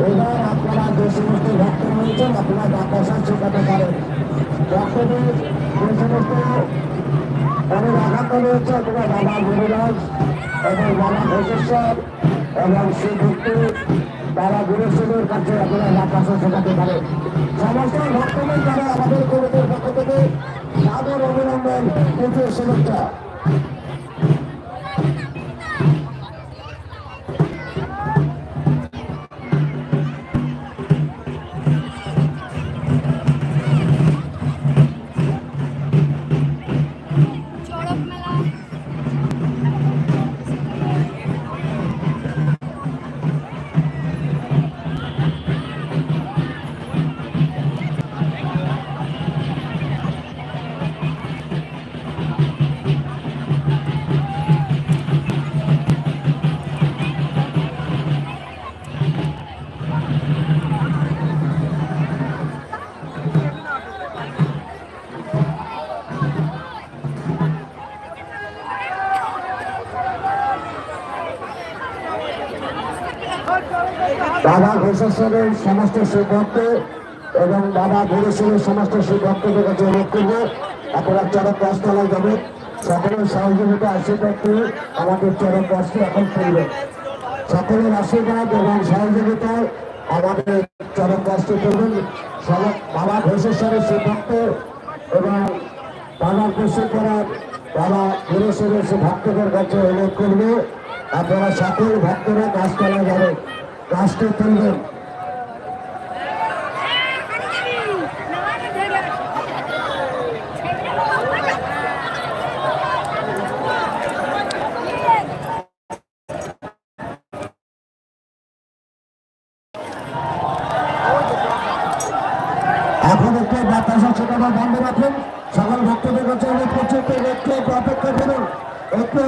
এবার আপনারা যে সমস্ত ভক্ত রয়েছেন আপনারা বাতাসা শেখাতে পারেন ভক্তদের যে সমস্ত অনেক আঘাত রয়েছে আপনারা বাবা গুরুরাজ এবং বাবা ঘোষেশ্বর এবং সেই ভক্তি বাবা গুরুশ্বরের কাছে আপনারা বাতাসা শেখাতে পারেন সমস্ত ভক্তদের যারা আমাদের কমিটির পক্ষ থেকে সাদর অভিনন্দন পুজোর শুভেচ্ছা বাবা ঘোষেশ্বরের সমস্ত শিবভক্ত এবং বাবা ঘোষেশ্বরের সমস্ত শিবভক্তদের কাছে অনুরোধ করব। আপনারা চরক গাছতলায় যাবেন। সকলের সহযোগিতা, আশীর্বাদ করে আমাদের চরক গাছটি এখন করবেন সকলের আশীর্বাদ এবং সহযোগিতায় আমাদের চরক গাছটি করবেন। বাবা ঘোষেশ্বরের শিবভক্ত এবং বাবা ঘোষেশ্বরের বাবা ঘোষেশ্বরের সে ভক্তদের কাছে অনুরোধ করব। আপনারা সকল ভক্তরা গাছতলায় যাবেন। গাছটি তুলবেন। সকল ভক্তদের কাছে অনুরোধ করছি, একটু অপেক্ষা করুন। একটু